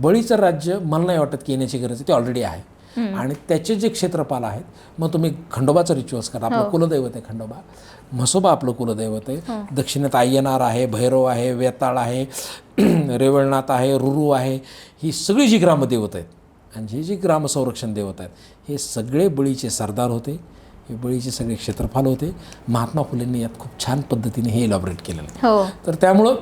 बळीचं राज्य मला नाही वाटत की येण्याची गरज आहे ते ऑलरेडी आहे. आणि त्याचे जे क्षेत्रपाल आहेत मग तुम्ही खंडोबाचं रिच्युअल्स करा. आपलं कुलदैवत आहे खंडोबा. म्हसोबा आपलं कुलदैवत आहे. दक्षिणेत अय्यनार आहे भैरव आहे वेताळ आहे रेवळनाथ आहे रुरू आहे. ही सगळी जी ग्रामदेवत आहेत आणि ही जी ग्रामसंरक्षण देवत आहेत हे सगळे बळीचे सरदार होते. हे बळीचे सगळे क्षेत्रफाल होते. महात्मा फुलेंनी यात खूप छान पद्धतीने हे इलॉबरेट केलेलं आहे. हो. तर त्यामुळं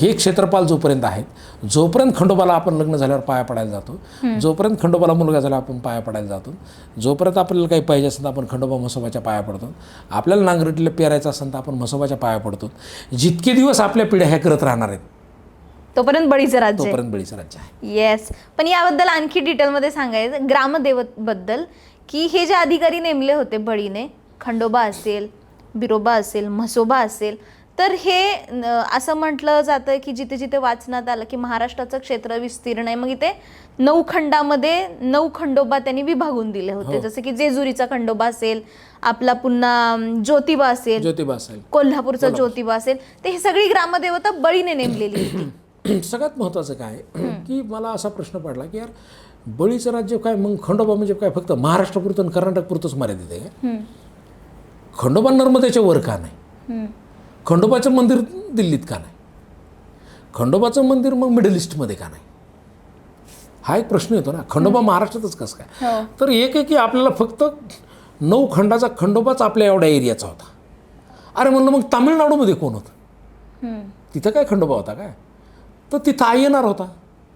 हे क्षेत्रपाल जोपर्यंत आहेत जोपर्यंत खंडोबाला आपण लग्न झाल्यावर पाया पडायला जातो जोपर्यंत खंडोबाला मुलगा झाला आपण पाया पडायला जातो जोपर्यंत आपल्याला काही पाहिजे असेल तर आपण खंडोबा म्हसोबाच्या पाया पडतो. आपल्याला नांगरटीला पेरायचं असेल तर आपण म्हसोबाच्या पाया पडतो. जितके दिवस आपल्या पिढ्या ह्या करत राहणार आहेत तोपर्यंत बळीचं राज्य. तोपर्यंत बळीचं राज्य आहे. येस पण याबद्दल आणखी डिटेलमध्ये सांगायचं ग्रामदेवतबद्दल की हे जे अधिकारी नेमले होते बळीने खंडोबा असेल बिरोबा असेल म्हसोबा असेल तर हे असं म्हटलं जातं की जिथे जिथे वाचनात आलं की महाराष्ट्राचं क्षेत्र विस्तीर्ण आहे मग इथे नऊ खंडामध्ये नऊ खंडोबा त्यांनी विभागून दिले होते. जसं की जेजुरीचा खंडोबा असेल आपला पुन्हा ज्योतिबा असेल ज्योतिबा असेल. कोल्हापूरचा ज्योतिबा असेल ते ही सगळी ग्रामदेवता बळीने नेमलेली होती. सगळ्यात महत्त्वाचं काय की मला असा प्रश्न पडला की यार बळीचं राज्य काय मग खंडोबा म्हणजे काय? फक्त महाराष्ट्रापुरतं आणि कर्नाटकपुरतंच मर्यादित आहे? खंडोबा नर्मदेच्या वर का नाही? खंडोबाचं मंदिर दिल्लीत का नाही? खंडोबाचं मंदिर मग मिडल ईस्टमध्ये का नाही? हा एक प्रश्न येतो ना. खंडोबा महाराष्ट्रातच कसं काय? तर एक आहे की आपल्याला फक्त नऊ खंडाचा खंडोबाच आपल्या एवढ्या एरियाचा होता. अरे म्हणलं मग तामिळनाडूमध्ये कोण होतं? तिथं काय खंडोबा होता काय? तर तिथं आयनार होता.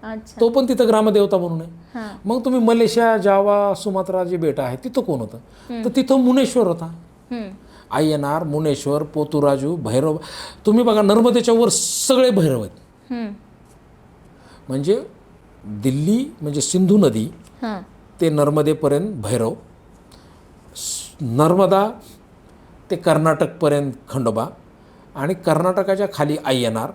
अच्छा. तो पण तिथं ग्रामदेवता म्हणून आहे. हां. मग तुम्ही मलेशिया जावा सुमात्रा जे बेट आहे तिथं कोण होतं? तर तिथं मुनेश्वर होता. अय्यनार मुनेश्वर पोतुराजू भैरव. तुम्ही बघा नर्मदेच्या वर सगळे भैरव आहेत. म्हणजे दिल्ली म्हणजे सिंधू नदी ते नर्मदेपर्यंत भैरव. नर्मदा ते कर्नाटकपर्यंत खंडोबा. आणि कर्नाटकाच्या खाली अय्यनार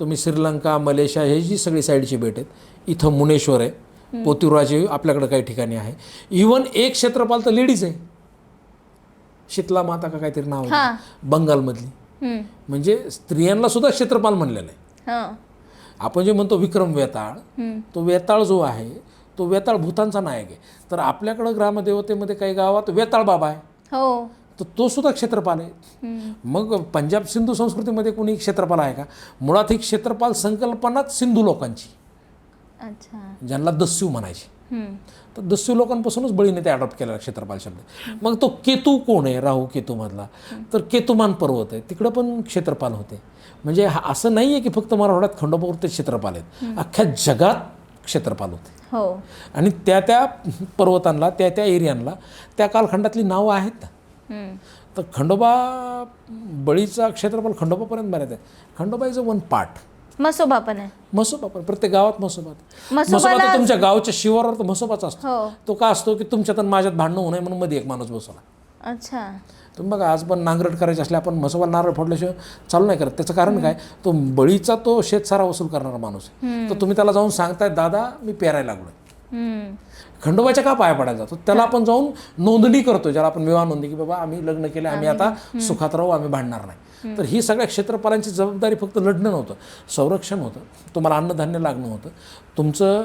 तुम्ही श्रीलंका मलेशिया हे जी सगळी साईडची बेट आहेत इथं मुनेश्वर आहे. पोतुराजी आपल्याकडे काही ठिकाणी आहे. इवन एक क्षेत्रपाल तर लेडीज आहे. शीतला माता का काहीतरी नाव बंगालमधली. म्हणजे स्त्रियांना सुद्धा क्षेत्रपाल म्हणलेलं आहे. आपण जे म्हणतो विक्रम वेताळ. तो वेताळ जो आहे तो वेताळ भूतांचा नायक आहे. तर आपल्याकडं ग्रामदेवतेमध्ये काही गावात वेताळ बाबा आहे. हो. तर तो सुद्धा क्षेत्रपाल आहे. मग पंजाब सिंधू संस्कृतीमध्ये कोणी क्षेत्रपाल आहे का? मुळात ही क्षेत्रपाल संकल्पनाच सिंधू लोकांची. अच्छा. ज्यांना दस्यू म्हणायची. तर दस्यू लोकांपासूनच बळीने ते अडॉप्ट केलेला क्षेत्रपाल शब्द मग तो केतू कोण आहे? राहू केतूमधला. तर केतुमान पर्वत आहे. तिकडं पण क्षेत्रपाल होते. म्हणजे हा- असं नाही आहे की फक्त मराठवाड्यात खंडोबावरती क्षेत्रपाल आहेत. अख्ख्या जगात क्षेत्रपाल होते. हो. आणि त्या त्या पर्वतांना त्या त्या एरियांना त्या कालखंडातली नावं आहेत. ना. तर खंडोबा बळीचा क्षेत्रफळ खंडोबापर्यंत बऱ्याच आहे Khandoba is a one part Masoba पण आहे. म्हसोबा पण प्रत्येक गावात म्हसोबाला- म्हसोबा तर तुमच्या गावच्या शिवारावर तर म्हसोबाच असतो. हो. तो का असतो की तुमच्यात आणि माझ्यात भांडणं होऊ नये म्हणून मध्ये एक माणूस बसवला. अच्छा. तुम्ही बघा आज पण नांगरट करायचे असले आपण म्हसोबा नारळ फोडल्याशिवाय चालू नाही करत. त्याचं कारण काय? तो बळीचा तो शेतसारा वसूल करणारा माणूस आहे. तर तुम्ही त्याला जाऊन सांगताय दादा मी पेरायला लागलोय. खंडोबाच्या का पाया पडायला जातो? त्याला आपण जाऊन नोंदणी करतो ज्याला आपण विवाह नोंदणी की बाबा आम्ही लग्न केलं आम्ही आता सुखात राहू आम्ही भांडणार नाही. तर ही सगळ्या क्षेत्रपालांची जबाबदारी फक्त लढणं नव्हतं संरक्षण होतं. तुम्हाला अन्नधान्य लागणं होतं. तुमचं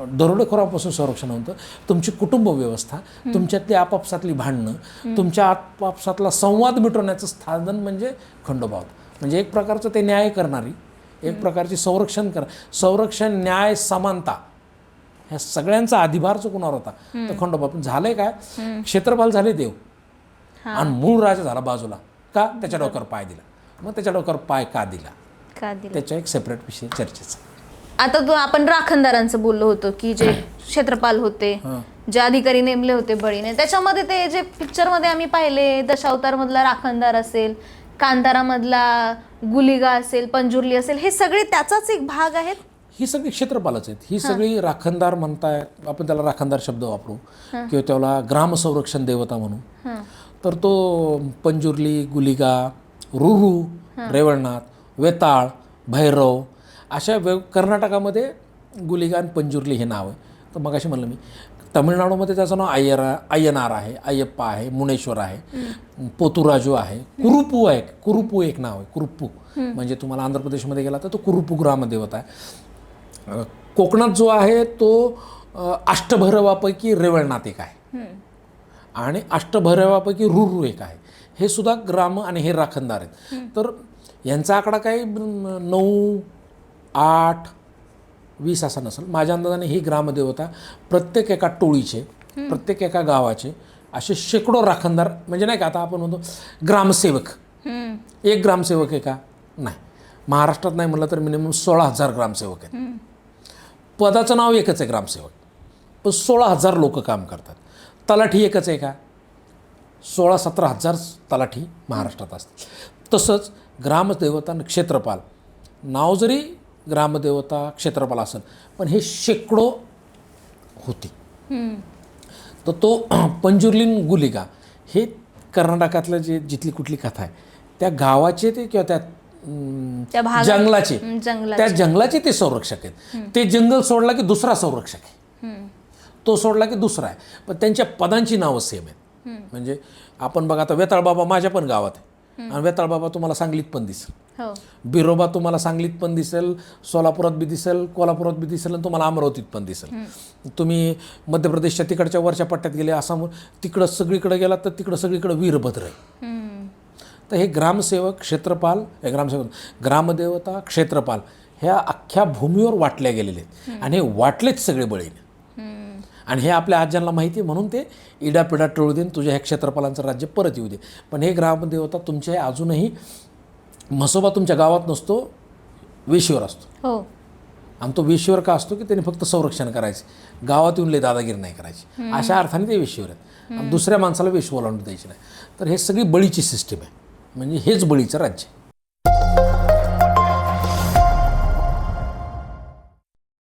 दरोडेखोरापासून संरक्षण होतं. तुमची कुटुंब व्यवस्था तुमच्यातली आपापसातली भांडणं तुमच्या आपापसातला संवाद मिटवण्याचं साधन म्हणजे खंडोबा होतं. म्हणजे एक प्रकारचं ते न्याय करणारी एक प्रकारची संरक्षण कर संरक्षण न्याय समानता. ह्या सगळ्यांचा अधिभार जो कुणावर होता तर खंडोबा पण झालंय काय? क्षेत्रपाल झाले देव. आणि मूळ राजा झाला बाजूला. का? त्याच्या डोक्यावर पाय दिला. मग त्याच्या डोक्यावर पाय का दिला? का दिलं? त्याच्या एक सेपरेट विषय चर्चेचा. आता तू आपण राखणदारांचं बोललो होतो की जे क्षेत्रपाल होते. जे अधिकारी नेमले होते बळीने. त्याच्यामध्ये ते जे पिक्चरमध्ये आम्ही पाहिले दशावतार मधला राखणदार असेल कांतारा मधला गुलिगा असेल पंजुर्ली असेल हे सगळे त्याचाच एक भाग आहेत? ही सगळी क्षेत्रपालच आहेत. ही सगळी राखणदार म्हणताय आपण त्याला राखणदार शब्द वापरू. किंवा त्याला ग्राम संरक्षण देवता म्हणू. तर तो पंजुर्ली गुलिगा रुरू रेवळनाथ वेताळ भैरव अशा वेग कर्नाटकामध्ये गुलिगा आणि पंजुर्ली हे नाव आहे. तर मगाशी म्हणलं मी तमिळनाडूमध्ये त्याचं नाव अय्यरा अय्यनार आहे अय्यप्पा आहे मुनेश्वर आहे पोतुराजू आहे कुरुपू आहे कुरुपू एक नाव आहे कुरुप्पू. म्हणजे तुम्हाला आंध्र प्रदेशमध्ये गेला तर तो कुरुपू ग्रामदेवता आहे. कोकणात जो आहे तो अष्टभैरवापैकी रेवळनाथ एक आहे. आणि अष्टभैरवापैकी रुरू एक आहे. हे सुद्धा ग्राम आणि हे राखणदार आहेत. तर यांचा आकडा काही नऊ आठ वीस असा नसेल. माझ्या अंदाजाने ही ग्रामदेवता प्रत्येक एका टोळीचे प्रत्येक एका गावाचे असे शेकडो राखणदार म्हणजे नाही का आता आपण म्हणतो ग्रामसेवक. एक ग्रामसेवक आहे का नाही. महाराष्ट्रात नाही म्हटलं तर मिनिमम सोळा हजार ग्रामसेवक आहेत. पदाचं नाव एकच आहे ग्रामसेवक. पण सोळा हजार लोक काम करतात. तलाठी एकच आहे का? सोळा सतरा हजार तलाठी महाराष्ट्रात असतात. तसंच ग्रामदेवता आणि क्षेत्रपाल. नाव जरी ग्रामदेवता क्षेत्रपाल असेल पण हे शेकडो होती. तर तो पंजुर्लिंग गुलिगा हे कर्नाटकातलं जे जिथली कुठली कथा आहे त्या गावाचे ते किंवा त्या त्या जंगलाचे. त्या जंगलाचे ते संरक्षक आहेत. ते जंगल सोडला की दुसरा संरक्षक आहे. तो सोडला की दुसरा आहे. पण त्यांच्या पदांची नावं सेम आहेत. म्हणजे आपण बघा आता वेताळ बाबा माझ्या पण गावात आहे. आणि वेताळ बाबा तुम्हाला सांगलीत पण दिसेल. हो. बिरोबा तुम्हाला सांगलीत पण दिसेल सोलापुरात बी दिसेल कोल्हापुरात बी दिसेल आणि तुम्हाला अमरावतीत पण दिसेल. तुम्ही मध्य प्रदेशच्या तिकडच्या वरच्या पट्ट्यात गेले आसाम तिकडं सगळीकडे गेलात तर तिकडं सगळीकडे वीरभद्र आहे. तर हे ग्रामसेवक क्षेत्रपाल हे ग्रामसेवक ग्रामदेवता क्षेत्रपाल ह्या अख्ख्या भूमीवर वाटल्या गेलेले आहेत. आणि हे वाटलेच सगळे बळीने. आणि हे आपल्या आज्यांना माहिती आहे म्हणून ते इडापिडा टळू देईन तुझ्या ह्या क्षेत्रपालांचं राज्य परत येऊ दे. पण हे ग्रामदेवता तुमच्या अजूनही म्हसोबा तुमच्या गावात नसतो वेशीवर असतो. हो. आणि तो वेशीवर का असतो की त्याने फक्त संरक्षण करायचे. गावात येऊन लय दादागिरी नाही करायची. अशा अर्थाने ते वेशीवर आहेत. आणि दुसऱ्या माणसाला वेशी ओलांडून द्यायची नाही. तर हे सगळी बळीची सिस्टीम आहे. म्हणजे हेच बळीचं राज्य.